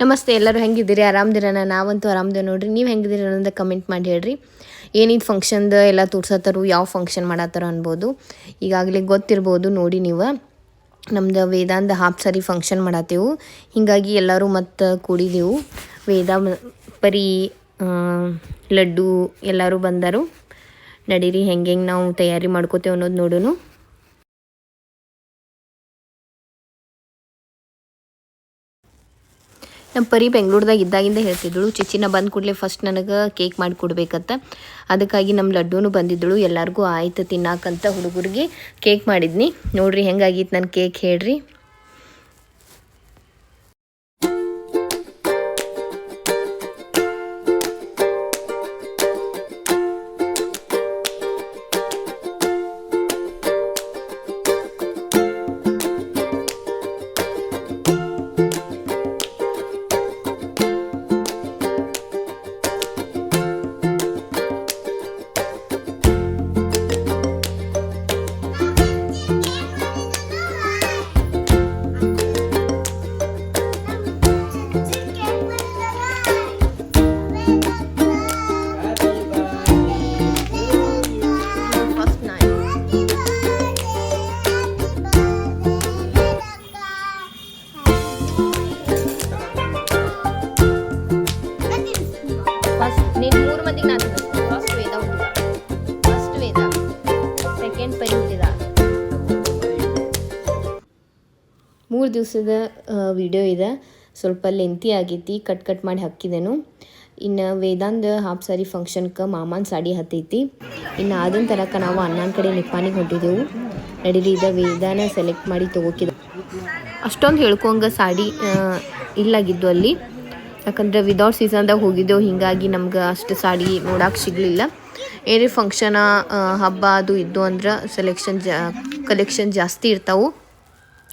ನಮಸ್ತೆ, ಎಲ್ಲರೂ ಹೆಂಗಿದ್ದೀರಿ? ಆರಾಮದಿರನ ನಾವಂತೂ ಆರಾಮದೇವ್ ನೋಡ್ರಿ. ನೀವು ಹೆಂಗಿದ್ದೀರಿ ಅನ್ನೋದು ಕಮೆಂಟ್ ಮಾಡಿ ಹೇಳ್ರಿ. ಏನಿದು ಫಂಕ್ಷನ್ದ ಎಲ್ಲ ತೋರ್ಸತ್ತರು, ಯಾವ ಫಂಕ್ಷನ್ ಮಾಡತ್ತಾರ ಅನ್ಬೋದು. ಈಗಾಗಲೇ ಗೊತ್ತಿರ್ಬೋದು, ನೋಡಿ ನೀವು. ನಮ್ದು ವೇದಾಂದ ಹಾಫ್ ಸರಿ ಫಂಕ್ಷನ್ ಮಾಡತ್ತೇವು. ಹೀಗಾಗಿ ಎಲ್ಲರೂ ಮತ್ತು ಕೂಡಿದೆವು. ವೇದ ಪರಿ ಲಡ್ಡು ಎಲ್ಲರೂ ಬಂದರು. ನಡೀರಿ ಹೆಂಗೆ ಹೆಂಗೆ ನಾವು ತಯಾರಿ ಮಾಡ್ಕೋತೇವೆ ಅನ್ನೋದು ನೋಡೋಣ ನಮ್ಮ ಪರಿ ಬೆಂಗಳೂರ್ದಾಗ ಇದ್ದಾಗಿಂದ ಹೇಳ್ತಿದ್ದಳು ಚಿಚ್ಚಿನ ಬಂದ ಕೂಡಲೇ ಫಸ್ಟ್ ನನಗೆ ಕೇಕ್ ಮಾಡಿ ಕೊಡ್ಬೇಕಂತ. ಅದಕ್ಕಾಗಿ ನಮ್ಮ ಲಡ್ಡೂನು ಬಂದಿದ್ದಳು, ಎಲ್ಲರಿಗೂ ಆಯ್ತು ತಿನ್ನಾಕಂತ ಹುಡುಗರಿಗೆ ಕೇಕ್ ಮಾಡಿದ್ನಿ. ನೋಡ್ರಿ ಹೆಂಗಾಗಿತ್ತು ನನ್ನ ಕೇಕ್ ಹೇಳ್ರಿ. ಮೂರು ದಿವಸದ ವಿಡಿಯೋ ಇದೆ. ಸ್ವಲ್ಪ ಲೆಂತಿ ಆಗೈತಿ ಕಟ್ ಕಟ್ ಮಾಡಿ ಹಾಕಿದೆನು. ಇನ್ನು ವೇದಾಂತ ಹಾಫ್ ಸಾರಿ ಫಂಕ್ಷನ್ಗೆ ಮಾಮಾನ್ ಸಾಡಿ ಹತ್ತೈತಿ. ಇನ್ನು ಅದನ್ನ ತನಕ ನಾವು ಅಣ್ಣನ ಕಡೆ ನಿಪ್ಪಾನಿಗೆ ಹೊಂಟಿದ್ದೆವು ನಡೀರಿ ಇದ ವೇದಾನ ಸೆಲೆಕ್ಟ್ ಮಾಡಿ ತೊಗೋಕಿದ. ಅಷ್ಟೊಂದು ಹೇಳ್ಕೊಂಗ ಸಾಡಿ ಇಲ್ಲಾಗಿದ್ದು ಅಲ್ಲಿ. ಯಾಕಂದ್ರೆ ವಿದೌಟ್ ಸೀಸನ್ದಾಗ ಹೋಗಿದ್ದೆವು, ಹೀಗಾಗಿ ನಮ್ಗೆ ಅಷ್ಟು ಸಾಡಿ ನೋಡಕ್ಕೆ ಸಿಗಲಿಲ್ಲ. ಏನೇ ಫಂಕ್ಷನ ಹಬ್ಬ ಅದು ಇದ್ದು ಅಂದ್ರೆ ಸೆಲೆಕ್ಷನ್ ಜಾ ಕಲೆಕ್ಷನ್ ಜಾಸ್ತಿ ಇರ್ತಾವೆ.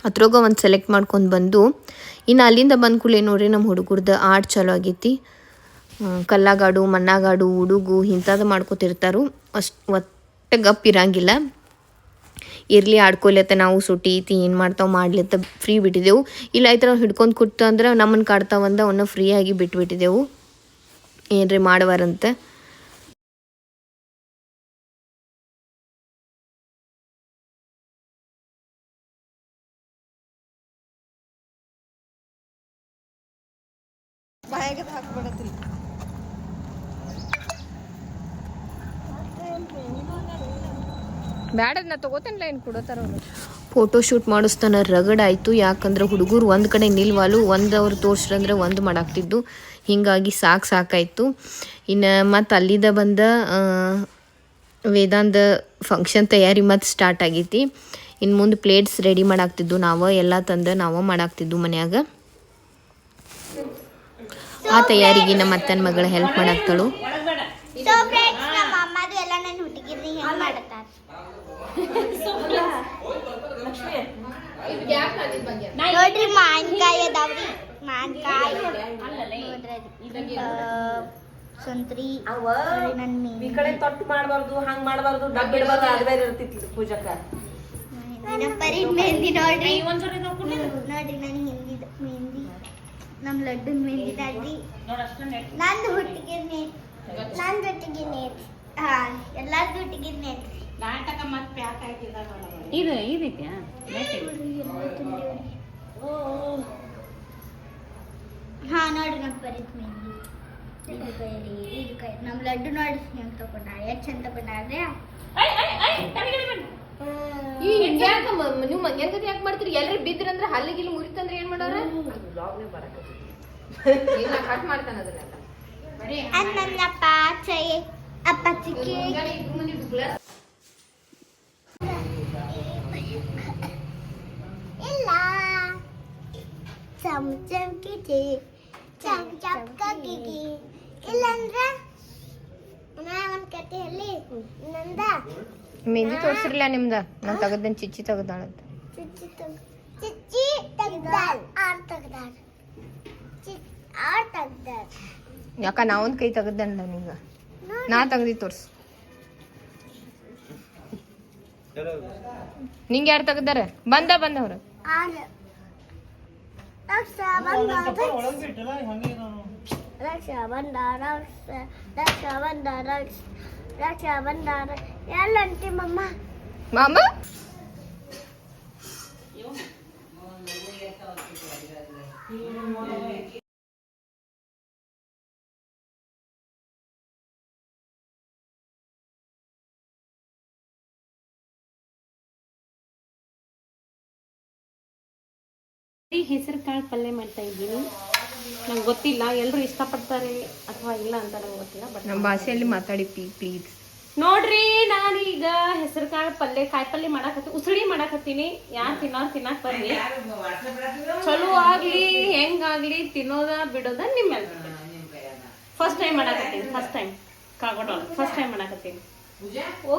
ಅದ್ರಾಗ ಒಂದು ಸೆಲೆಕ್ಟ್ ಮಾಡ್ಕೊಂಡು ಬಂದು, ಇನ್ನು ಅಲ್ಲಿಂದ ಬಂದ ಕೂಡಲೇ ನೋಡ್ರಿ ನಮ್ಮ ಹುಡುಗರ್ದು ಆರ್ಟ್ ಚಲೋ ಆಗೈತಿ. ಕಲ್ಲಾಗಾಡು, ಮಣ್ಣಾಗಾಡು, ಉಡುಗು ಇಂಥದ್ದು ಮಾಡ್ಕೊತಿರ್ತಾರು. ಅಷ್ಟು ಒಟ್ಟು ಗಪ್ ಇರಂಗಿಲ್ಲ. ಇರಲಿ ಆಡ್ಕೊಲತ್ತ ನಾವು ಸುಟ್ಟಿ ಐತಿ ಏನು ಮಾಡ್ತಾವೆ ಮಾಡ್ಲತ್ತ ಫ್ರೀ ಬಿಟ್ಟಿದ್ದೆವು ಇಲ್ಲ ಈ ಥರ ಹಿಡ್ಕೊಂಡು ಕೂತ ಅಂದ್ರೆ ನಮ್ಮನ್ನು ಕಾಡ್ತಾವಂದ ಅವನ್ನ ಫ್ರೀಯಾಗಿ ಬಿಟ್ಬಿಟ್ಟಿದ್ದೆವು ಏನ್ರಿ ಮಾಡುವಾರಂತೆ? ಬ್ಯಾಡದ್ ನಾ ತಗೋತೇನಲ್ಲ ಏನು ಕೊಡೋತಾರ ಫೋಟೋ ಶೂಟ್ ಮಾಡಿಸ್ತಾನ ರಗಡ್ ಆಯಿತು ಯಾಕಂದ್ರೆ ಹುಡುಗರು ಒಂದು ಕಡೆ ನಿಲ್ವಾಲು ಒಂದು ಅವ್ರು ತೋರ್ಸ್ರಂದ್ರೆ ಒಂದು ಮಾಡಾಕ್ತಿದ್ದು. ಹೀಗಾಗಿ ಸಾಕು ಸಾಕಾಯಿತು. ಇನ್ನು ಮತ್ತು ಅಲ್ಲಿದ ಬಂದ ವೇದಾಂದ ವೇದಾಂತ ಫಂಕ್ಷನ್ ತಯಾರಿ ಮತ್ತು ಸ್ಟಾರ್ಟ್ ಆಗೈತಿ. ಇನ್ನು ಮುಂದೆ ಪ್ಲೇಟ್ಸ್ ರೆಡಿ ಮಾಡಾಕ್ತಿದ್ದು ನಾವು ಎಲ್ಲ ತಂದು ನಾವು ಮಾಡಾಕ್ತಿದ್ದು ಮನ್ಯಾಗ. ಆ ತಯಾರಿಗೆ ನಮ್ಮ ಅತ್ತನ ಮಗಳು ಹೆಲ್ಪ್ ಮಾಡಾಕ್ತಾಳು. ನೋಡ್ರಿ ಅದಾವ್ರಿ. ಸಂತ್ರಿ ನೋಡ್ರಿ ನನ್ನ ಈ ಕಡೆ ತೊಟ್ಟು ಮಾಡಬಾರ್ದು ಹಂಗ್ ಮಾಡಬಾರ್ದು ಡಬ್ಬ ಇಡಬಾರ್ದು ಅದು ಬೇರೆ ಇರ್ತಿತ್ತು ಪೂಜಕ್ಕ. ನೋಡ್ರಿ. ನೋಡ್ರಿ ನಮ್ಮ ಲಡ್ಡು ಮೆಹಂದಿ ನೋಡ್ರಿ ನಂದು ಹುಟ್ಟಿಗೆ ನೇತ್. ನಂದು ಹುಟ್ಟಿಗೆ ನೇತ್. ಹಾ ಎಲ್ಲಾರ್ದು ಹುಟ್ಟಿಗೆ ನೇತ್. ಇದು ಇದೆಯಾ ಹಾ ನೋಡ್ರಿ ನಮ್ಮ ಪರಿತ್ ಮೆಹಂದಿ ಇದು ಕೈಲಿ ಇದು ಕೈ ನಮ್ಮ ಲಡ್ಡು ನೋಡಿ ಹೆಂಗ್ ತಗೊಂಡ ಎಷ್ಟು ಚಂದ ತಗೊಂಡ ಈ ಹಿಂಗ್ಯಾಕ ನೀವು ಮಂಗ್ಯಾನ ಕತೆ ಯಾಕೆ ಮಾಡ್ತೀರಿ? ಎಲ್ಲರೂ ಬಿದ್ರಂದ್ರೆ ಹಲ್ಲಿಗಿಲ್ಲಿ ಮುರಿತಂದ್ರೆ ಏನು ಮಾಡೋರ? ಕಟ್ ಮಾಡ್ತಾನ ಅದನ್ನೆಲ್ಲ? ಪಾಚೆ ಅಪ್ಪ ಚಿಕ್ಕಿ ಇಲ್ಲ ಚಮ್ ಚಮ್ ಕಿಚಿ ಚಮ್ ಚಮ್ ಕಿ ಇಲ್ಲಂದ್ರ ನಾ ಒಂದ್ ಕತೆ ಹೇಳಿ ನಂದ ಮೆಹಂದಿ ತೋರ್ಸಿರ್ಲ ನಿಮ್ದ? ನಾನು ತೆಗದನ್ ಚಿಚ್ಚಿ ತೆಗ್ದಾಳಂತ ಚಿಚ್ಚಿ ತಗ್ ಆರ್ ತೆಗ್ದಾಳ್. ಆರ್ ತೆಗ್ದಾಳ್. ಯಾಕ ನಾ ಒಂದ್ ಕೈ ತೆಗದಲ್ಲ ನೀಗ? ನಾ ತೆಗ್ದಿ ತೋರ್ಸು. ನಿಂಗೆ ಯಾರು ತೆಗ್ದಾರ? ಬಂದ ಬಂದವ್ರು ರಕ್ಷಾ ಬಂದ ರಕ್ಷಾ ಬಂದ ರಕ್ಷಾ ರಕ್ಷಾ ಬಂದ ರಕ್ಷಾ ಬಂದ ಎಲ್ಲ ಅಂತಿಮಮ್ಮ ಮಾಮ ಹೆಸರು ಕಾಳು ಪಲ್ಯ ಮಾಡ್ತಾ ಇದ್ದೀನಿ. ನಂಗೆ ಗೊತ್ತಿಲ್ಲ. ಎಲ್ಲರೂ ಇಷ್ಟಪಡ್ತಾರೆ ಅಥವಾ ಇಲ್ಲ ಅಂತ ನಂಗೆ ಗೊತ್ತಿಲ್ಲ ಬಟ್ ನಮ್ಮ ಭಾಷೆಯಲ್ಲಿ ಮಾತಾಡಿ ಪ್ಲೀಸ್. ನೋಡ್ರಿ ನಾನೀಗ ಹೆಸರು ಕಾಳು ಪಲ್ಯ ಕಾಯಿ ಪಲ್ಯ ಮಾಡಾಕತ್ತಿ ಉಸಳಿ ಮಾಡಾಕತ್ತೀನಿ. ಯಾರು ತಿನ್ನೋ ತಿನ್ನಕ್ ಬನ್ನಿ ಚಲೋ ಆಗ್ಲಿ ಹೆಂಗಾಗ್ಲಿ ತಿನ್ನೋದ ಬಿಡೋದ ನಿಮ್ಮ ಫಸ್ಟ್ ಟೈಮ್ ಮಾಡಾಕತ್ತೀನಿ ಫಸ್ಟ್ ಟೈಮ್ ಕಾಗೋಡ ಫಸ್ಟ್ ಟೈಮ್ ಮಾಡಾಕತ್ತೀನಿ. ಓ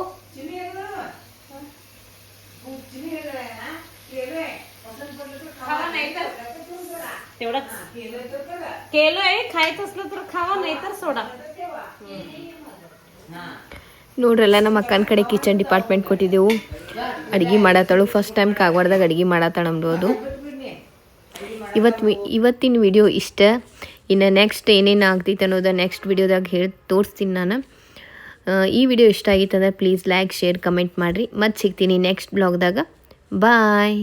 तेवढंच केलोय खायचं असलं तर खावा नाही तर सोडा ನೋಡ್ರಲ್ಲ ನಮ್ಮ ಅಕ್ಕನ ಕಡೆ ಕಿಚನ್ ಡಿಪಾರ್ಟ್ಮೆಂಟ್ ಕೊಟ್ಟಿದ್ದೆವು ಅಡುಗೆ ಮಾಡತ್ತಾಳು ಫಸ್ಟ್ ಟೈಮ್ ಕಾಗವಾಡದಾಗ ಅಡುಗೆ ಮಾಡತ್ತಾಳ ಅದು ಇವತ್ತು ಇವತ್ತಿನ ವಿಡಿಯೋ ಇಷ್ಟ ಇನ್ನು ನೆಕ್ಸ್ಟ್ ಏನೇನು ಆಗ್ತೈತೆ ಅನ್ನೋದು ನೆಕ್ಸ್ಟ್ ವಿಡಿಯೋದಾಗ ಹೇಳಿ ತೋರಿಸ್ತೀನಿ ನಾನು ಆ, ಈ ವಿಡಿಯೋ ಇಷ್ಟ ಆಗಿತ್ತಂದ್ರೆ ಪ್ಲೀಸ್ ಲೈಕ್ ಶೇರ್ ಕಮೆಂಟ್ ಮಾಡಿರಿ ಮತ್ತೆ ಸಿಗ್ತೀನಿ ನೆಕ್ಸ್ಟ್ ಬ್ಲಾಗ್ದಾಗ ಬಾಯ್